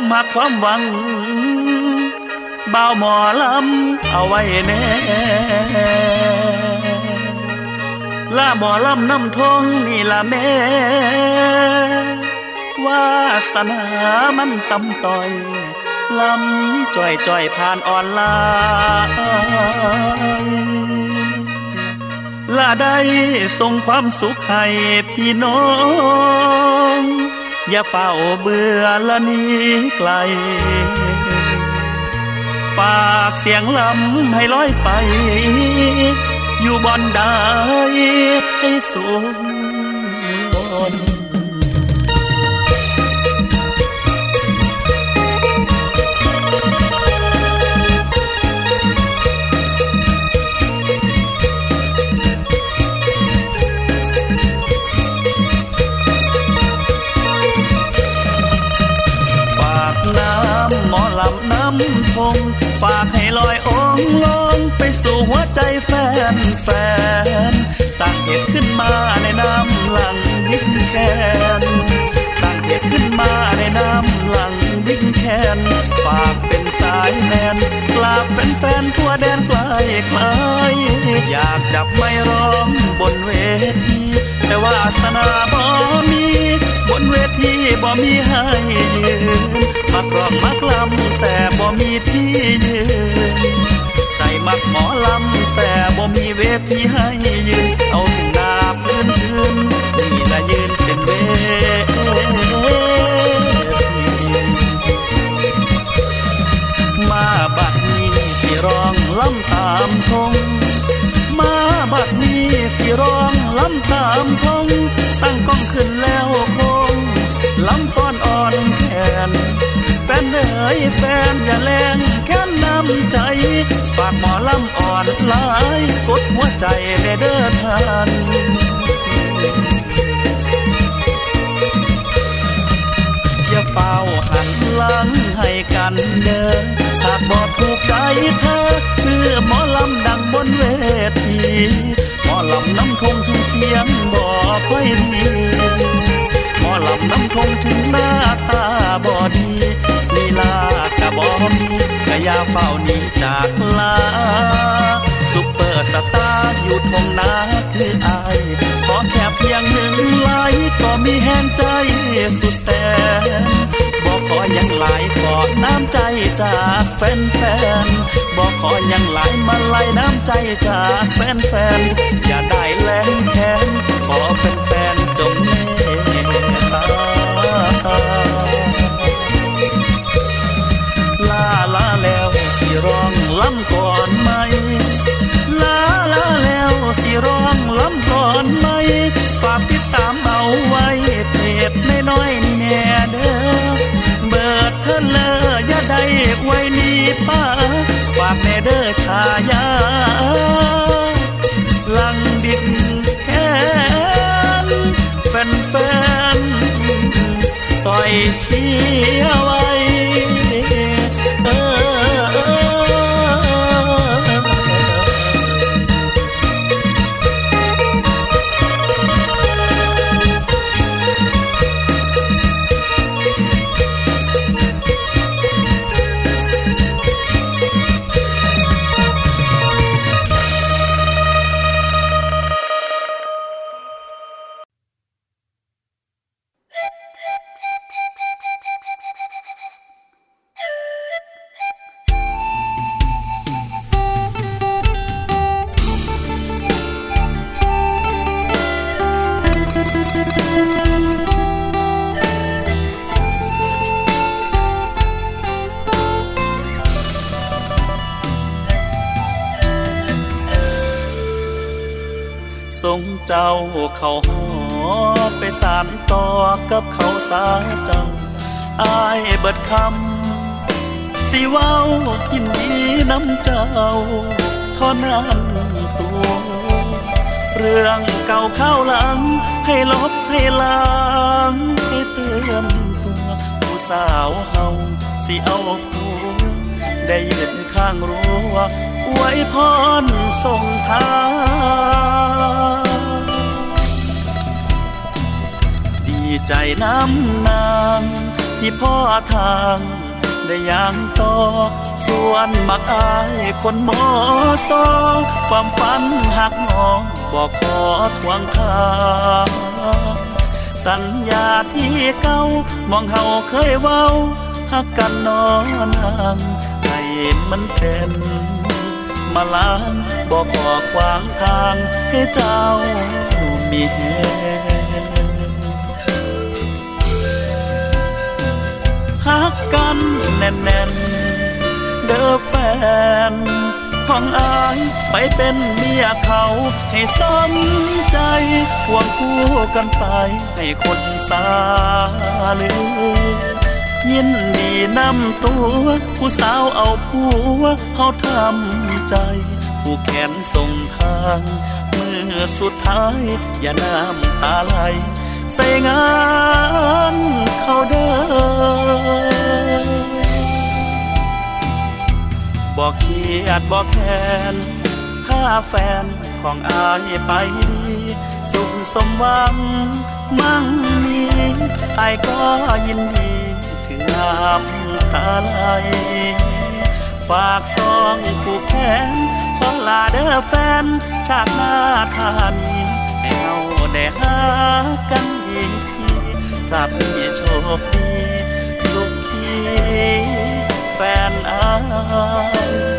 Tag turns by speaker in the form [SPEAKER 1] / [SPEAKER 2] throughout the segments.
[SPEAKER 1] ความหักความหวังบ่าวหมอลำเอาไว้แน่ล่าหมอลำน้ำทงนี่ล่ะแม่วาสนามันตำต่อยลำจ่อยจ่อยผ่านออนไลน์ล่าได้ส่งความสุขให้พี่น้อง อย่าเฝ้าเบื่อละนี้ไกล ฝากเสียงลำให้ลอยไป อยู่บนใดให้สูงบน งลงไปสู่หัวใจแฟนแฟนสร้างเหตุขึ้นมาในน้ำหลังดิ้งแคนสร้างเหตุขึ้นมาในน้ำหลังดิ้งแคนฝากเป็นสายแมนกราบแฟนๆทั่วแดนไกลไกลอยากจับไม่ร้องบนเวที แต่ว่าสนาบ่มีบนเวทีบ่มีให้ยืนมักร้องมักลำแต่บ่มีที่ยืน มักหมอลำ แต่บ่มีเวทีให้ยืน เอาถึงหน้าพื้นพื้นนี่ละยืนเป็นเวทีมาบัดนี้สิร้องลำตามทงมาบัดนี้สิร้องลำตามทงตั้งกล้องขึ้นแล้วคงลำฟ้อนอ่อนแขนแฟนเอ๋ยแฟนอย่าแรง ค่นำใจ ฝากหมอลำอ่อนลาย กดหัวใจในเด้อท่านอย่าเฝ้าหันหลังให้กันเด้อหากบอกถูกใจเธอ คือหมอลำดังบนเวทีหมอลำน้ำทงถึงเสียงบอกค่อยดีหมอลำน้ำทงถึงหน้าตาบอดี ยาเฝ้านี้จากลาซุปเปอร์สตาร์อยู่ทงนาคืออายขอแค่เพียงหนึ่งไลค์ก็มีแห้งใจสุดแสนบอกขอยังหลายขอน้ำใจจากแฟนแฟนๆบอกขอยังหลายมาไล่น้ำใจจากแฟนแฟนๆอย่าได้แรงแค้นขอแฟนแฟนๆจงเมตตา สิร้องลำก่อนไหมลาลาแล้วสิร้องลำก่อนไหม ฝากติดตามเอาไว้เพจน้อยๆนี่แน่เด้อ เบิดเธอเลยอย่าได้ไว้นี่ป้า ฝากแน่เด้อชายา ลังดิกแค้นแฟนๆซอยเชียว เจ้าเขาหอไปสารต่อกับเขาสาเจ้าอายเบิดคำสิว้ายินดีน้ำเจ้าเท่านั้นตัว เรื่องเก่าเข้าหลัง ให้ลบให้ล้างให้เตือนตัวผู้สาวเฮาสิเอาผัวได้ยืนข้างรั้วไว้พรส่งทาง ดีดีใจน้ำนางที่พ่อทางได้ยางต่อส่วนมักอายคนหมอซอความฝันหักงอบอกขอทวงทางสัญญาที่เก่ามองเฮาเคยเว้าหักกันนอนางให้มันเป็นมาลานบอกขอขวางทางให้เจ้ามีแหง ฮักกันแน่นๆเด้อแฟนของอายไปเป็นเมียเขาให้สมใจควงคู่กันไป ให้คนสาลือยินดีนำตัว ผู้สาวเอาผัวเฮาทำใจ ผู้แขนส่งทาง เมื่อสุดท้าย อย่าน้ำตาไหล ใส่งานเขาเด้อบอกเครียดบอกแค้นถ้าแฟนของอายไปดี สุขสมหวังมั่งมีอายก็ยินดีถึงน้ำตาไหลฝากซองผูกแขนขอลาเด้อแฟน ชาติหน้าทานีให้เฮาได้หากัน อีกทีชาพี่โชคดี สุขีแฟนอาย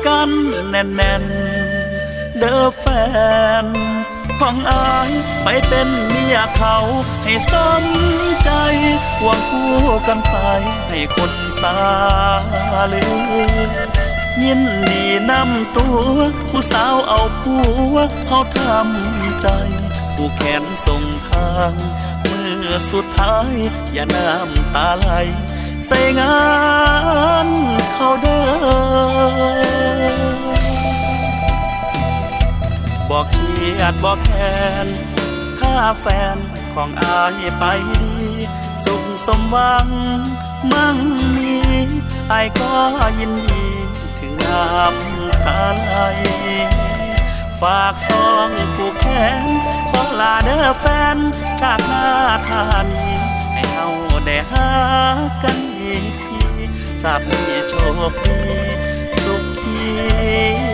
[SPEAKER 1] ฮักกันแน่นๆเด้อแฟน ของอายไปเป็นเมียเขาให้สมใจหวงคู่กันไปให้คนสาลือยินดีนำตัว ผู้สาวเอาผัวเขาทำใจ ผู้แขนส่งทางเมื่อสุดท้าย อย่าน้ำตาไหลใส่งานเขาเด้อ บอกเครียดบอกแค้นถ้าแฟนของอายไปดี สุขสมหวังมั่งมีอายก็ยินดีถึงน้ำตาไหลฝากซองผูกแขนขอลาเด้อแฟน ชาติหน้าทานีให้เฮาได้หากันอีกทีชาตินี้โชคดีสุขี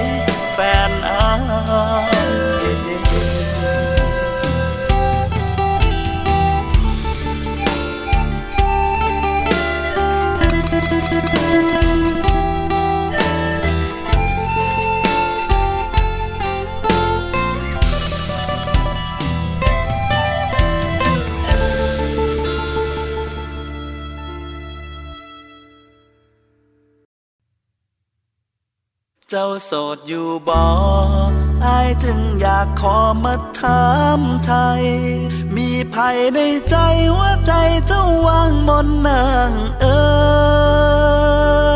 [SPEAKER 1] จ้าโสดอยู่บ่อายจึงอยากขอมาถามไทย มีภัยในใจว่าใจเจ้าวางบนนางเอ้ย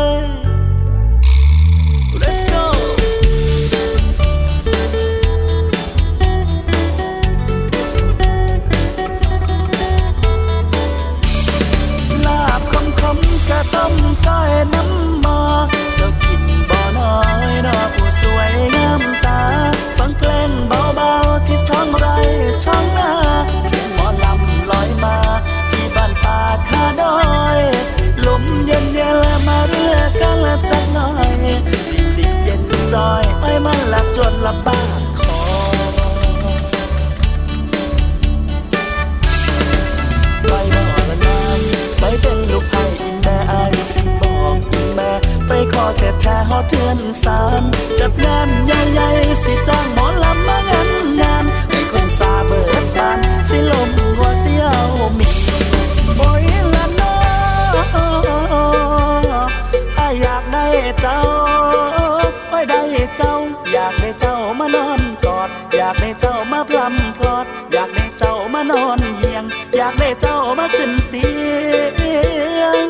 [SPEAKER 1] ละบ้านคอไปบ่ละนางไปเป็นลูกไผ่อินแม่อายสิบอกอินแม่ไปขอแท้แท้ฮอเทือนสามจัดงานใหญ่ๆสิจ้างหมอลำมางานงานให้คนสาเบิดบานสิลมหัวเสียวมีโอ้ยละนออายอยากได้เจ้าได้ได้เจ้าามานอนกอด อยากได้เจ้ามาพลัมพลอด อยากได้เจ้ามานอนเยียง อยากได้เจ้ามาขึ้นเตียง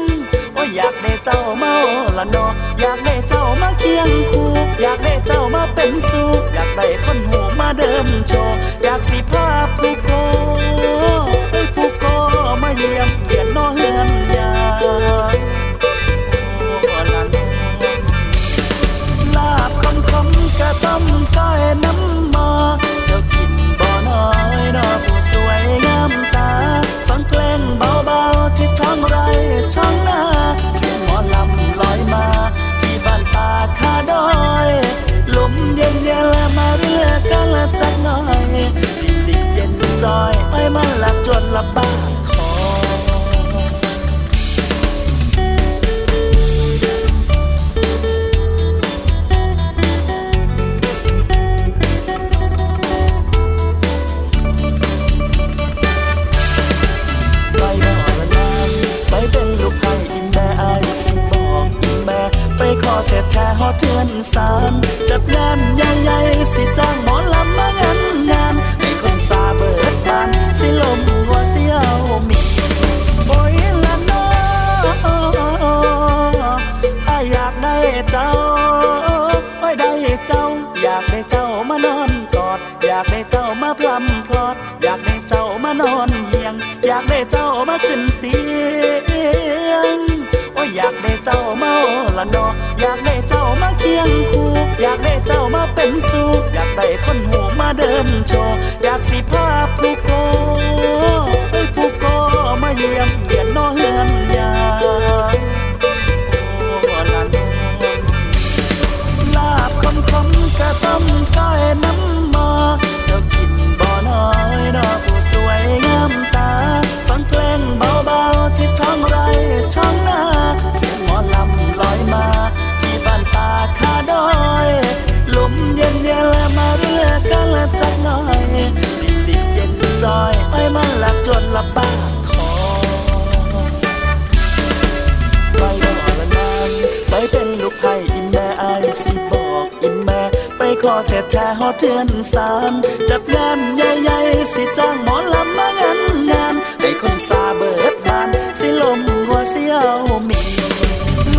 [SPEAKER 1] โอ้อยากได้เจ้ามาละนอ อยากได้เจ้ามาเคียงคู่ อยากได้เจ้ามาเป็นสู้ อยากได้คนหูมาเดิมโชอยากสิภาพ มันหลักจนละบ้าคอไปบ่ละนานไปเป็นลูกไผ่อินแม่อายสิบอกอินแม่ ไปขอแท้แท้ฮอดเทือนสารจัดงานใหญ่ๆสิจ้างหมอลำ หัวเสียวมีโอ้ยละน้ออายอยากได้เจ้าโอ้ยได้เจ้า อยากได้เจ้ามานอนกอด อยากได้เจ้ามาพลำพลอด อยากได้เจ้ามานอนเฮียง อยากได้เจ้ามาขึ้นเตียงโอ้ยอยากได้เจ้ามาโอละเนออยากได้เจ้ามาเคียงคู่อยากได้เจ้ามาเป็นสู่อยากได้คนหูมาเดินโชว์อยากสิพาผู้โกเอ้ยผู้โกมา เยี่ยมเยียนน้อเฮือน แท้แท้ฮอดเทือนสารจัดงานใหญ่ๆสิจ้างหมอลำมางานงานให้คนซาเบิดบาน สิลมหัวเสียวมี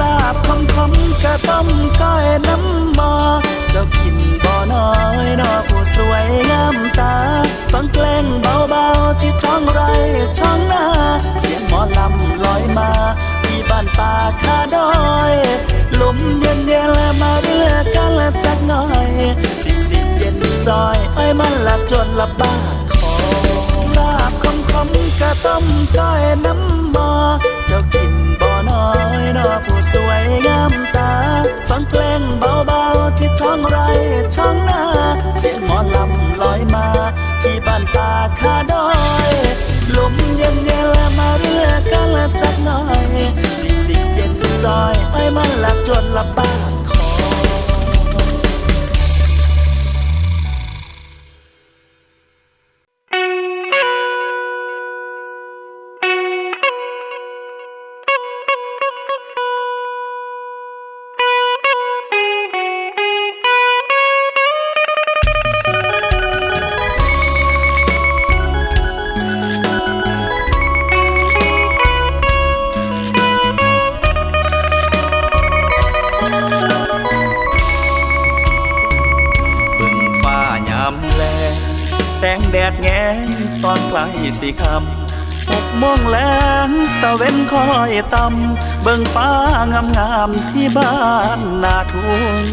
[SPEAKER 1] ลาบคำคำกะต้มก้อยน้ำมาเจ้ากินบ่อน้อยดอผู้สวยงามตา ฟังเพลงเบาๆที่ช่องไรช่องนาเสียงหมอลำลอยมาที่บ้านป่าคาดอยลมเย็นเย็นและมาเรือกันละจักหน่อย สิสิเย็นจอยไอ้มันละจนละบ้าคอลาบคำคำกะต้มก้อยน้ำมาเจ้ากินบ่อน้อยดอผู้สวยงามตา ฟังเพลงเบาๆที่ช่องไรช่องนาเสียงหมอลำลอยมา ที่บ้านป่าคาดอยลมเย็นเย็นและมาเรือกันละจักหน่อยสิสิเย็นจอยไอ้มันละจนละบ้า สิคำหกโมงแลงตะเว้นคอยตำเบิ่งฟ้างามงามที่บ้านนาทุ่ง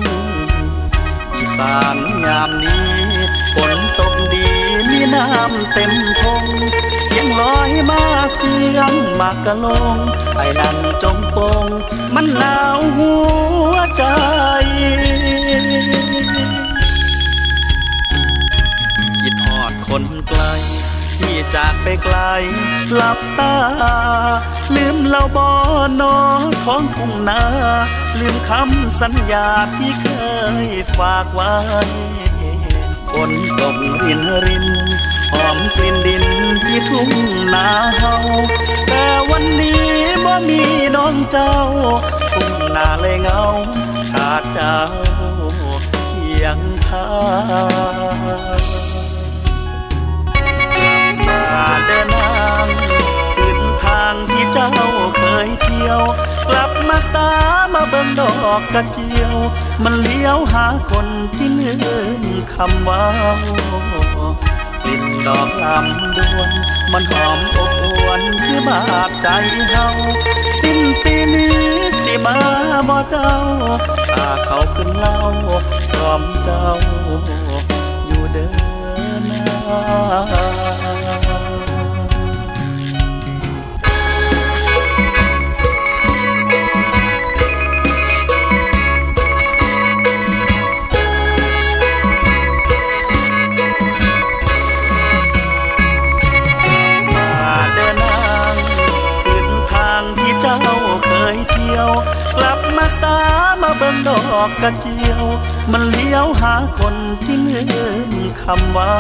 [SPEAKER 1] อีสานยามนี้ฝนตกดีมีน้ำเต็มทงเสียงลอยมาเสียงมากกะลงไอ้นั่งจงปง มันหนาวหัวใจคิดหอดคนไกล ที่จากไปไกลหลับตา ลืมเราบอนอท้องทุ่งนา ลืมคำสัญญาที่เคยฝากไว้ฝนตกรินรินหอมกลิ่นดินที่ทุ่งนาเฮาแต่วันนี้บ่มีน้องเจ้า ทุ่งนาเลยเงา ขาดเจ้าเคียงข้าง เดินทางขึ้นทางที่เจ้าเคยเที่ยว กลับมาสามาเบิ่งดอกกระเจียว มันเลี้ยวหาคนที่ลืมคำว่ากลิ่นดอกลำดวน มันหอมอบอวนคือบาดใจเฮาสิ้นปีนี้สิมาบ่เจ้าถ้าเขาขึ้นเล่าพร้อมเจ้าอยู่เดินนามา กระเจียว มันเลี้ยวหาคนที่ลืมคำว่า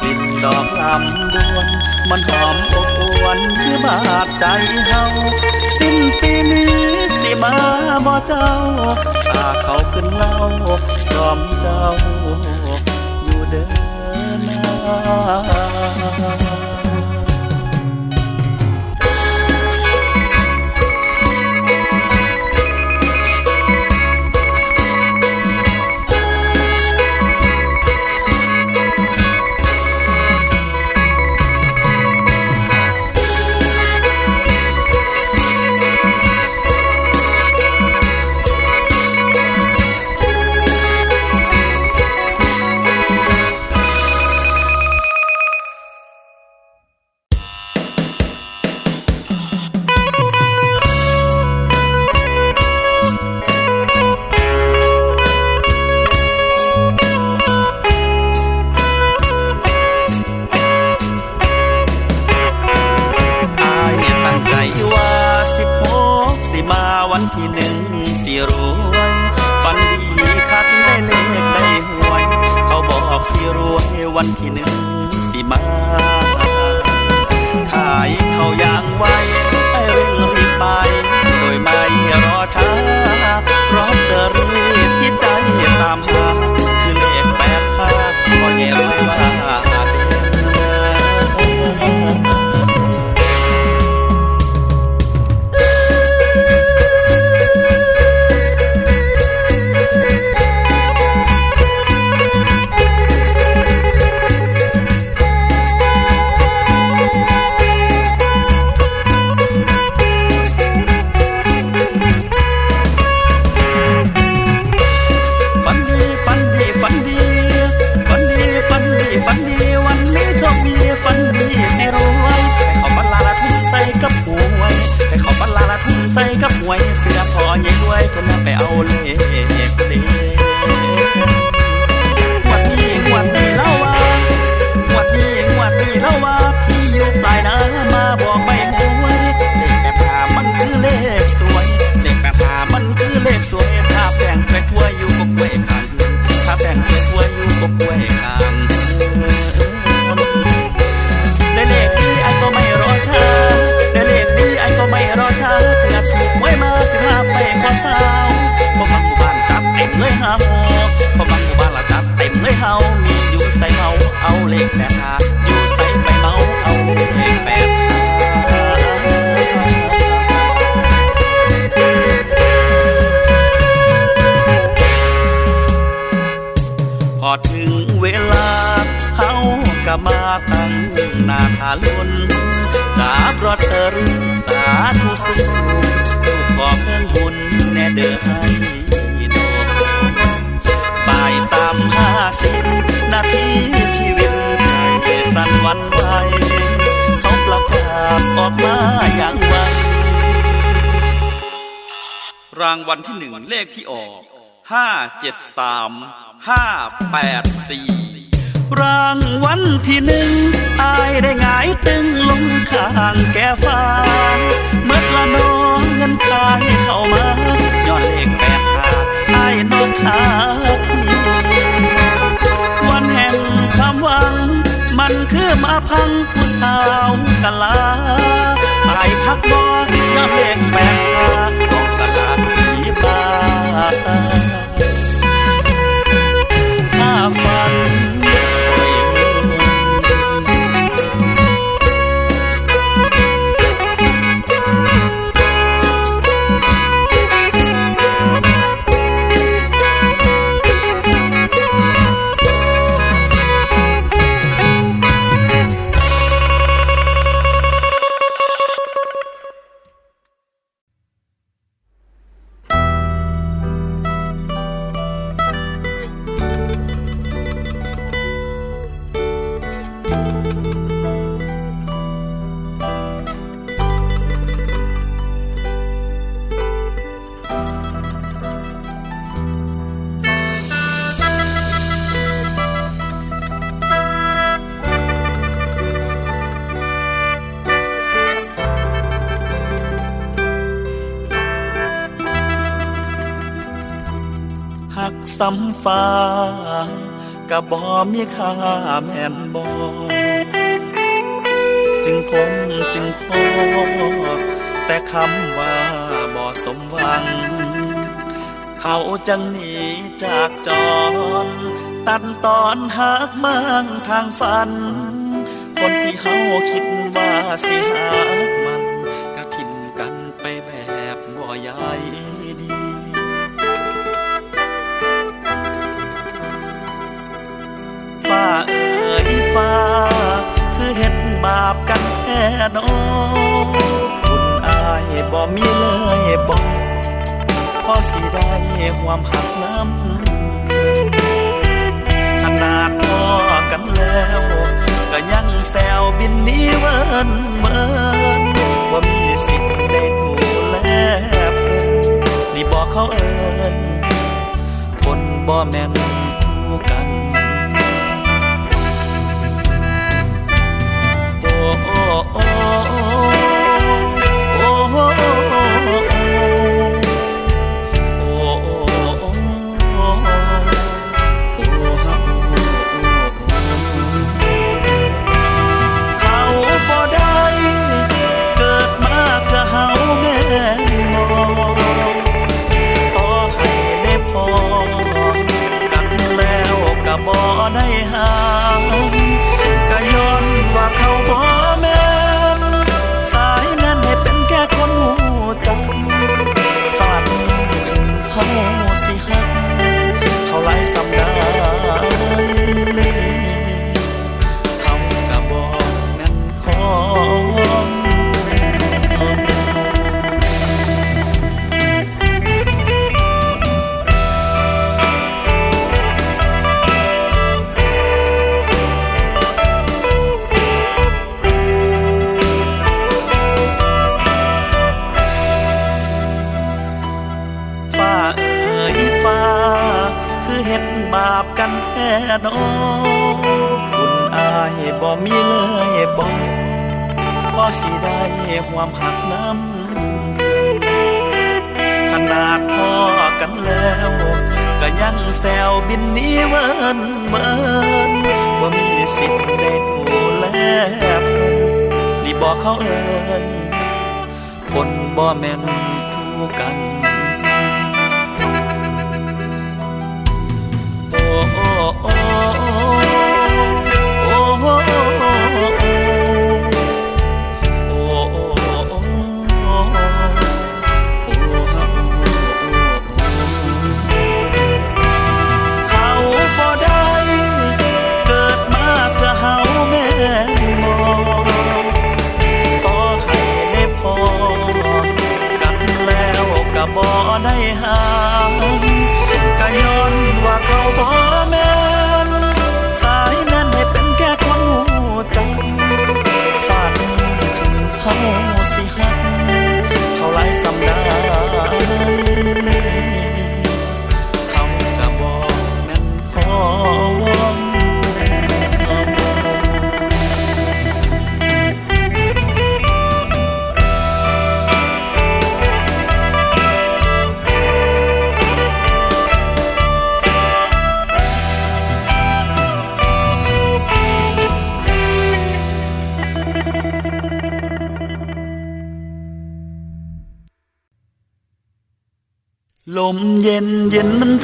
[SPEAKER 1] กลิ่นดอกลำดวน มันหอมอบอวนคือบาดใจเฮาสิ้นปีนี้สิมาบ่เจ้าถ้าเขาขึ้นเล่ายอมเจ้าอยู่เดินหน้า รางวัลที่หนึ่งเลขที่ออกห้าเจ็ดสามห้าแปดสี่รางวัลที่หนึ่งอายได้งายตึงลงข้างแก่ฟ้าเมื่อละน้องเงินตายเข้ามาย้อนเลขแปดหาอายน้องขาพี่ มันคือมาพังผู้สาวกะลาตายคักบ่ย้อนเลขแปดขาต้องสลากผีบาถ้าฝัน ฟ้าก็บ่มีค่าแม่นบ่จึงพมจึงพอแต่คำว่าบ่สมหวัง เขาจังหนีจากจรตัดตอนหักมั่งทางฝัน คนที่เฮาคิดว่าสิหัก ฟ้า คือเห็ดบาปกันแท้นอบุญอายบ่มีเลยบ่พอสิได้ความหักน้ำขนาดพอกันแล้ว ก็ยังแซวบินนี้เวินเวินว่ามีสิทธิ์ได้ดูแลเพิ่นนี่บอกเขาเอินคนบ่แม่นคู่กัน คือเห็ดบาปกันแท้นอบุญอายบ่มีเลยบ่พอสิได้ความหักน้ำขนาดพอกันแล้ว ก็ยังแซวบินนี้เวินเวินบ่ามีสิทธิ์ได้ดูแลเพิ่นนี่บอกเขาเอินคนบ่แม่นคู่กัน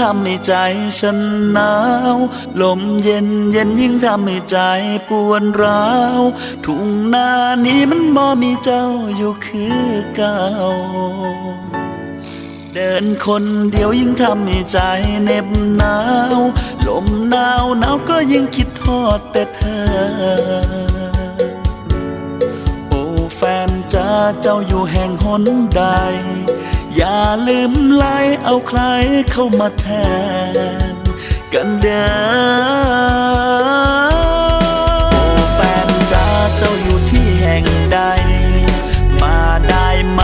[SPEAKER 1] ทำให้ใจฉันหนาว ลมเย็นเย็นยิ่งทำให้ใจปวนร้าว ทุ่งนานี้มันบ่มีเจ้าอยู่คือเก่า เดินคนเดียวยิ่งทำให้ใจเหน็บหนาว ลมหนาวหนาวก็ยิ่งคิดทอดแต่เธอโอ้แฟนจ้าเจ้าอยู่แห่งหนใด อย่าลืมไล่เอาใครเข้ามาแทน กันเด้อโอ้แฟนจ้าเจ้าอยู่ที่แห่งใด มาได้ไหม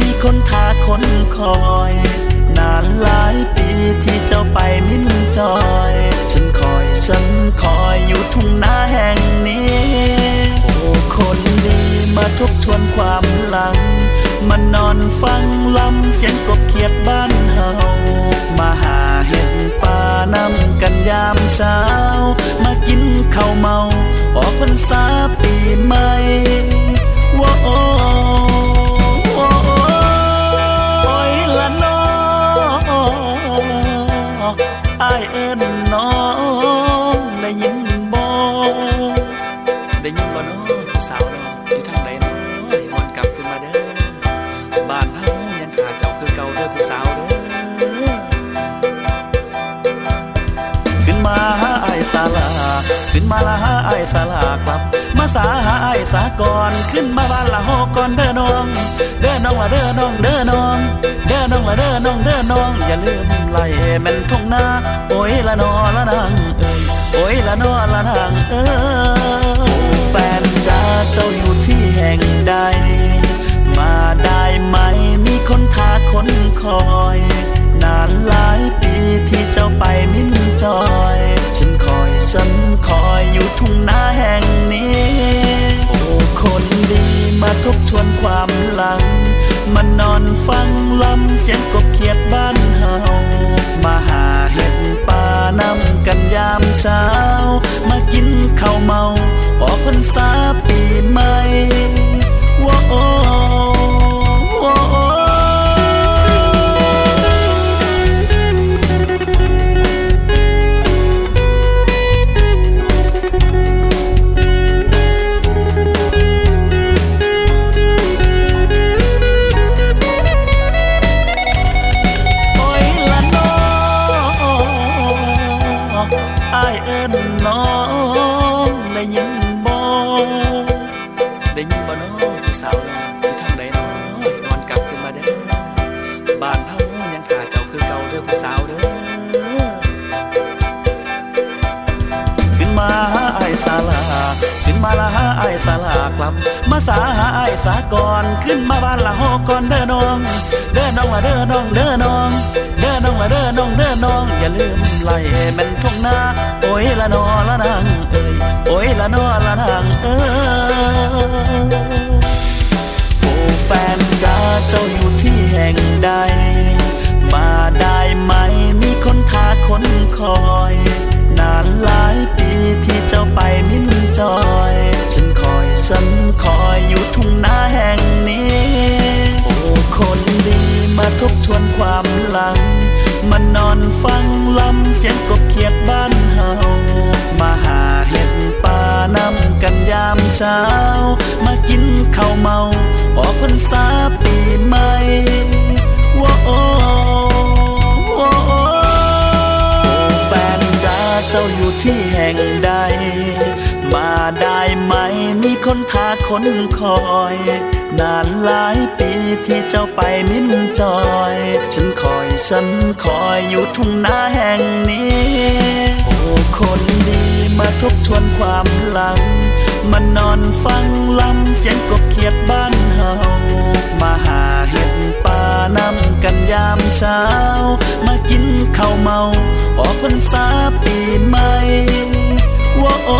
[SPEAKER 1] มีคนทาคนคอย นานหลายปีที่เจ้าไปมิ้นจอย ฉันคอยฉันคอยอยู่ทุ่งนาแห่งนี้ โอ้คน มาทบทวนความหลังมันนอนฟังลำเสียงกบเขียดบ้านเฮา มาหาเห็ดป่านำกันยามเช้า มากินข้าวเมา ออกพรรษาปีใหม่ว้โสาลากลับ มาสาหาไอสาก่อนขึ้นมาบ้านละหอกก่อนเด้อน้อง เด้อน้องละเด้อน้องเด้อน้อง เด้อน้องละเด้อน้องเด้อน้อง อย่าลืมไล่แม่นทุ่งนาโอ้ยละนอละนางเอ้ยโอ้ยละนอละนางเอ้ยแฟนจ้าเจ้าอยู่ที่แห่งใด มาได้ไหมมีคนทาคนคอย นานหลายปีที่เจ้าไปมิ้นจอยฉันคอย ฉันคอยอยู่ทุ่งนาแห่งนี้ โอ้คนดีมาทบทวนความหลัง มานอนฟังลำเสียงกบเขียดบ้านเฮามาหาเห็ดป่านำกันยามเช้า มากินข้าวเมาออกพรรษาปีใหม่ว้โได้ยินบ่น้อผู้สาวน้องอยู่ทางใดน้อให้มอนกลับขึ้นมาเด้อบ้านเฮายังขาเจ้าคือเก่าเด้อผู้สาวเด้อขึ้นมาหาไอ้สาลาขึ้นมาละหาไอ้สาลากลับ มาสาหาไอ้สาก่อนขึ้นมาบ้านละหอก่อนเด้อน้อง เด้อน้องละเด้อน้องเด้อน้องเด้อน้องละเด้อน้องเด้อน้อง อย่าลืมไล่แม่นทุ่งนาโอ้ยละนอละนางเอ้ย โอ้ยละนอละนางเอ้ยโอ้แฟนจ้าเจ้าอยู่ที่แห่งใด มาได้ไหมมีคนทาคนคอย นานหลายปีที่เจ้าไปมิ้นจอย ฉันคอยฉันคอยอยู่ทุ่งนาแห่งนี้ โอ้คนดีมาทบทวนความหลังมานอนฟังลำเสียงกบเขียดบ้าน เช้า มากินข้าวเมาออกพรรษาปีใหม่ว้โอ้โอ้แฟนจ้าเจ้าอยู่ที่แห่งใด มาได้ไหมมีคนทาคนคอยนานหลายปีที่เจ้าไปมินจอย ฉันคอยฉันคอยอยู่ทุ่งนาแห่งนี้ โอ้คน มาทบทวนความหลัง มานอนฟังลำเสียงกบเขียดบ้านเฮา มาหาเห็ดป่านำกันยามเช้า มากินข้าวเมา ออกพรรษาปีใหม่ว้าโอ